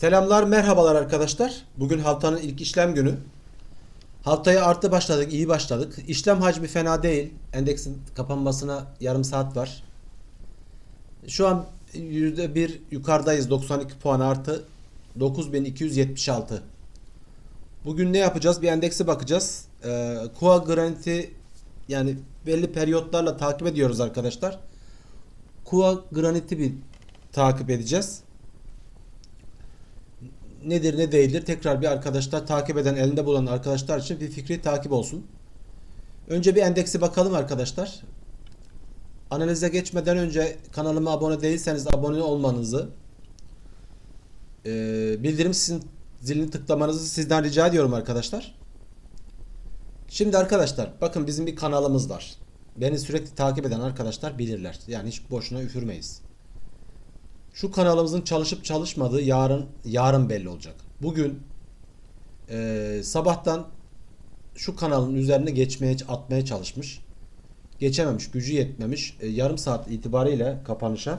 Selamlar, merhabalar arkadaşlar. Bugün haftanın ilk işlem günü. Haftaya artı başladık, iyi başladık. İşlem hacmi fena değil. Endeksin kapanmasına yarım saat var. Şu an %1 yukarıdayız. 92 puan artı 9276. Bugün ne yapacağız? Bir endekse bakacağız. Ee, Kua Granit'i yani belli periyotlarla takip ediyoruz arkadaşlar. Kua Granit'i bir takip edeceğiz nedir ne değildir tekrar bir arkadaşlar takip eden elinde bulan arkadaşlar için bir fikri takip olsun. Önce bir endeksi bakalım arkadaşlar. Analize geçmeden önce kanalıma abone değilseniz abone olmanızı e, bildirim sizin zilini tıklamanızı sizden rica ediyorum arkadaşlar. Şimdi arkadaşlar bakın bizim bir kanalımız var. Beni sürekli takip eden arkadaşlar bilirler. Yani hiç boşuna üfürmeyiz. Şu kanalımızın çalışıp çalışmadığı yarın yarın belli olacak. Bugün e, sabahtan şu kanalın üzerine geçmeye atmaya çalışmış. Geçememiş, gücü yetmemiş. E, yarım saat itibariyle kapanışa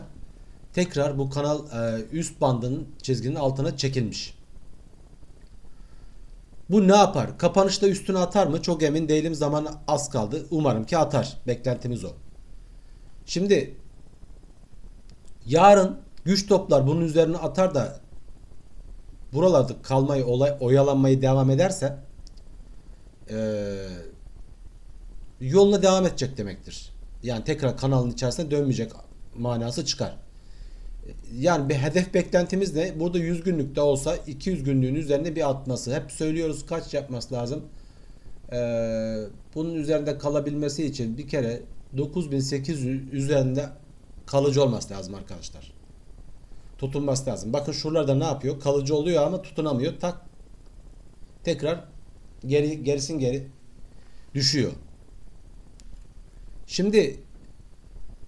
tekrar bu kanal e, üst bandının çizginin altına çekilmiş. Bu ne yapar? Kapanışta üstüne atar mı? Çok emin değilim. Zaman az kaldı. Umarım ki atar. Beklentimiz o. Şimdi yarın güç toplar bunun üzerine atar da buralarda kalmayı olay oyalanmayı devam ederse eee yoluna devam edecek demektir. Yani tekrar kanalın içerisine dönmeyecek manası çıkar. Yani bir hedef beklentimiz ne? Burada 100 günlük de olsa 200 günlüğün üzerine bir atması. Hep söylüyoruz kaç yapması lazım. Ee, bunun üzerinde kalabilmesi için bir kere 9800 üzerinde kalıcı olması lazım arkadaşlar. Tutunması lazım. Bakın şuralarda ne yapıyor? Kalıcı oluyor ama tutunamıyor. Tak tekrar geri gerisin geri düşüyor. Şimdi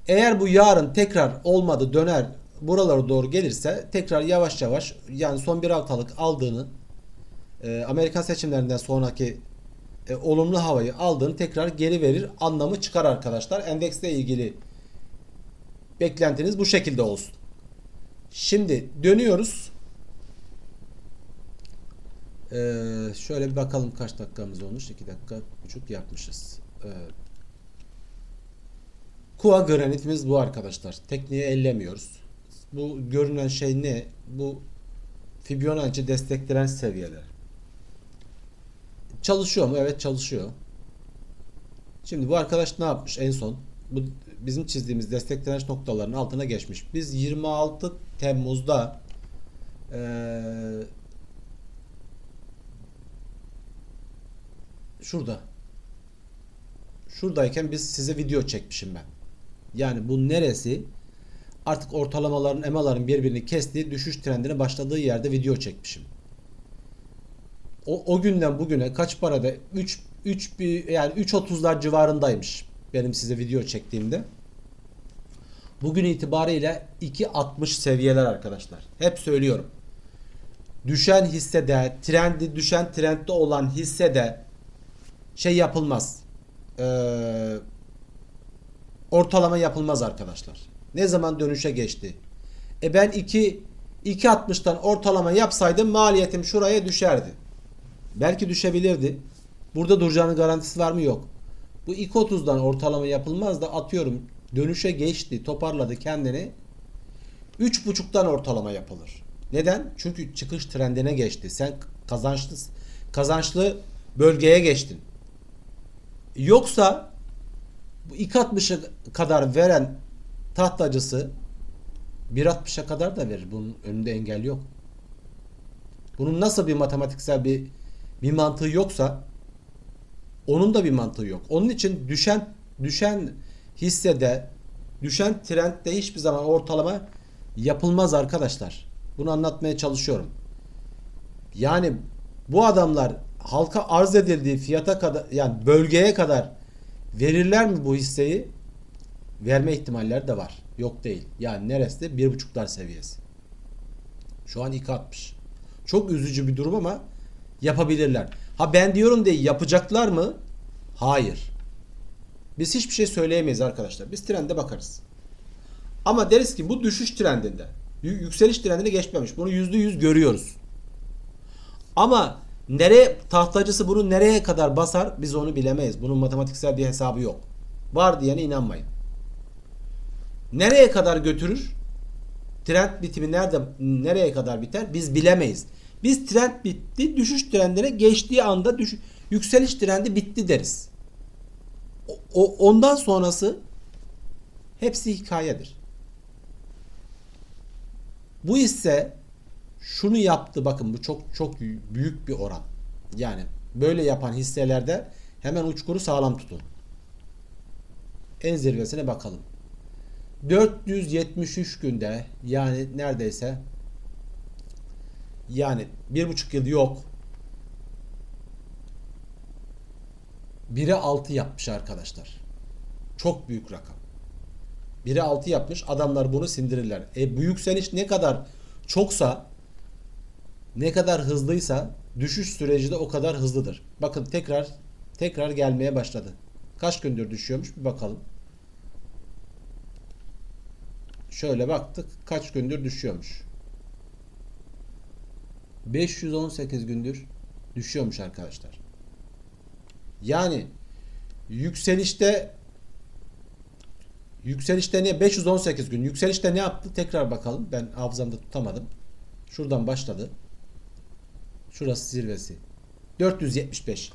eğer bu yarın tekrar olmadı döner buralara doğru gelirse tekrar yavaş yavaş yani son bir haftalık aldığını e, Amerikan seçimlerinden sonraki e, olumlu havayı aldığını tekrar geri verir anlamı çıkar arkadaşlar. Endeksle ilgili beklentiniz bu şekilde olsun. Şimdi dönüyoruz. Ee, şöyle bir bakalım kaç dakikamız olmuş. 2 dakika buçuk yapmışız. Ee, Kua granitimiz bu arkadaşlar. Tekniği ellemiyoruz. Bu görünen şey ne? Bu Fibonacci destek seviyeler. Çalışıyor mu? Evet çalışıyor. Şimdi bu arkadaş ne yapmış en son? Bu bizim çizdiğimiz destek direnç noktalarının altına geçmiş. Biz 26 Temmuz'da ee, şurada şuradayken biz size video çekmişim ben. Yani bu neresi? Artık ortalamaların, emaların birbirini kestiği düşüş trendine başladığı yerde video çekmişim. O, o günden bugüne kaç parada 3 3 bir yani 3.30'lar civarındaymış benim size video çektiğimde. Bugün itibariyle 2.60 seviyeler arkadaşlar. Hep söylüyorum. Düşen hissede, trendi düşen trendde olan hissede şey yapılmaz. Ee, ortalama yapılmaz arkadaşlar. Ne zaman dönüşe geçti? E ben 2 2.60'tan ortalama yapsaydım maliyetim şuraya düşerdi. Belki düşebilirdi. Burada duracağının garantisi var mı? Yok. Bu 2.30'dan ortalama yapılmaz da atıyorum dönüşe geçti, toparladı kendini. 3.5'tan ortalama yapılır. Neden? Çünkü çıkış trendine geçti. Sen kazançlı kazançlı bölgeye geçtin. Yoksa bu 2.60'a kadar veren tahtacısı 1.60'a kadar da verir. Bunun önünde engel yok. Bunun nasıl bir matematiksel bir bir mantığı yoksa onun da bir mantığı yok. Onun için düşen düşen hissede düşen trendde hiçbir zaman ortalama yapılmaz arkadaşlar. Bunu anlatmaya çalışıyorum. Yani bu adamlar halka arz edildiği fiyata kadar yani bölgeye kadar verirler mi bu hisseyi? Verme ihtimalleri de var. Yok değil. Yani neresi? Bir buçuklar seviyesi. Şu an 2.60. Çok üzücü bir durum ama yapabilirler. Ha ben diyorum diye yapacaklar mı? Hayır. Biz hiçbir şey söyleyemeyiz arkadaşlar. Biz trende bakarız. Ama deriz ki bu düşüş trendinde Yü- Yükseliş trendini geçmemiş. Bunu yüzde yüz görüyoruz. Ama nereye tahtacısı bunu nereye kadar basar biz onu bilemeyiz. Bunun matematiksel bir hesabı yok. Var diyene inanmayın. Nereye kadar götürür? Trend bitimi nerede nereye kadar biter? Biz bilemeyiz. Biz trend bitti, düşüş trendine geçtiği anda düş, yükseliş trendi bitti deriz. O, o- ondan sonrası hepsi hikayedir. Bu ise şunu yaptı bakın bu çok çok büyük bir oran. Yani böyle yapan hisselerde hemen uçkuru sağlam tutun. En zirvesine bakalım. 473 günde yani neredeyse yani bir buçuk yıl yok. 1'e 6 yapmış arkadaşlar. Çok büyük rakam. 1'e 6 yapmış. Adamlar bunu sindirirler. E bu yükseliş ne kadar çoksa ne kadar hızlıysa düşüş süreci de o kadar hızlıdır. Bakın tekrar tekrar gelmeye başladı. Kaç gündür düşüyormuş bir bakalım. Şöyle baktık kaç gündür düşüyormuş. 518 gündür düşüyormuş arkadaşlar. Yani yükselişte yükselişte ne 518 gün yükselişte ne yaptı? Tekrar bakalım. Ben hafızamda tutamadım. Şuradan başladı. Şurası zirvesi. 475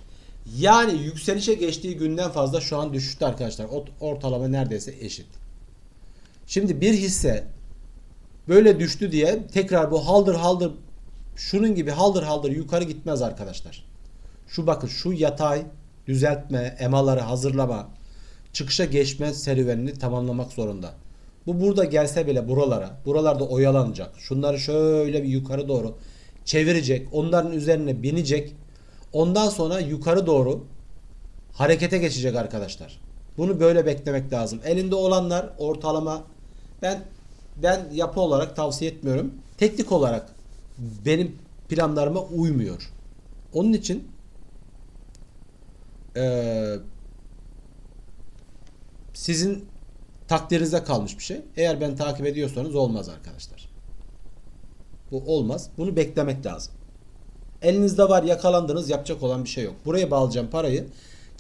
yani yükselişe geçtiği günden fazla şu an düşüşte arkadaşlar. Ort- ortalama neredeyse eşit. Şimdi bir hisse böyle düştü diye tekrar bu haldır haldır şunun gibi haldır haldır yukarı gitmez arkadaşlar şu bakın şu yatay düzeltme, emaları hazırlama, çıkışa geçme serüvenini tamamlamak zorunda. Bu burada gelse bile buralara, buralarda oyalanacak. Şunları şöyle bir yukarı doğru çevirecek. Onların üzerine binecek. Ondan sonra yukarı doğru harekete geçecek arkadaşlar. Bunu böyle beklemek lazım. Elinde olanlar ortalama ben ben yapı olarak tavsiye etmiyorum. Teknik olarak benim planlarıma uymuyor. Onun için ee, sizin takdirinize kalmış bir şey. Eğer ben takip ediyorsanız olmaz arkadaşlar. Bu olmaz. Bunu beklemek lazım. Elinizde var yakalandınız yapacak olan bir şey yok. Buraya bağlayacağım parayı.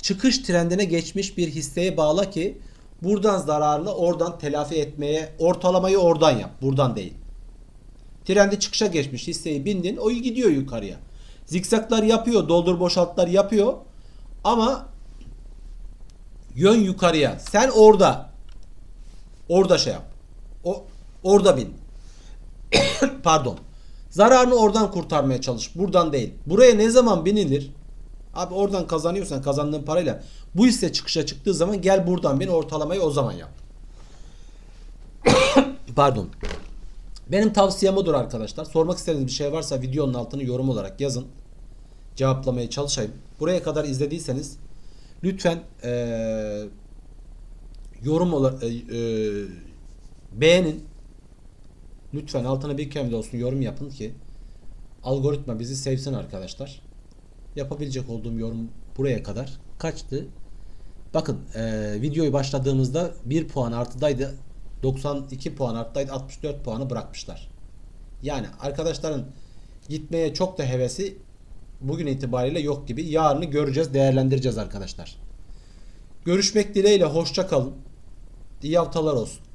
Çıkış trendine geçmiş bir hisseye bağla ki buradan zararını oradan telafi etmeye ortalamayı oradan yap. Buradan değil. Trendi çıkışa geçmiş hisseyi bindin o gidiyor yukarıya. Zikzaklar yapıyor doldur boşaltlar yapıyor. Ama yön yukarıya. Sen orada orada şey yap. O orada bin. Pardon. Zararını oradan kurtarmaya çalış. Buradan değil. Buraya ne zaman binilir? Abi oradan kazanıyorsan kazandığın parayla bu hisse çıkışa çıktığı zaman gel buradan bin ortalamayı o zaman yap. Pardon. Benim tavsiyem odur arkadaşlar. Sormak istediğiniz bir şey varsa videonun altını yorum olarak yazın. Cevaplamaya çalışayım. Buraya kadar izlediyseniz lütfen eee, yorum olarak beğenin. Lütfen altına bir kere de olsun yorum yapın ki algoritma bizi sevsin arkadaşlar. Yapabilecek olduğum yorum buraya kadar kaçtı? Bakın eee, videoyu başladığımızda 1 puan artıdaydı. 92 puan arttaydı. 64 puanı bırakmışlar. Yani arkadaşların gitmeye çok da hevesi bugün itibariyle yok gibi. Yarını göreceğiz, değerlendireceğiz arkadaşlar. Görüşmek dileğiyle hoşça kalın. İyi haftalar olsun.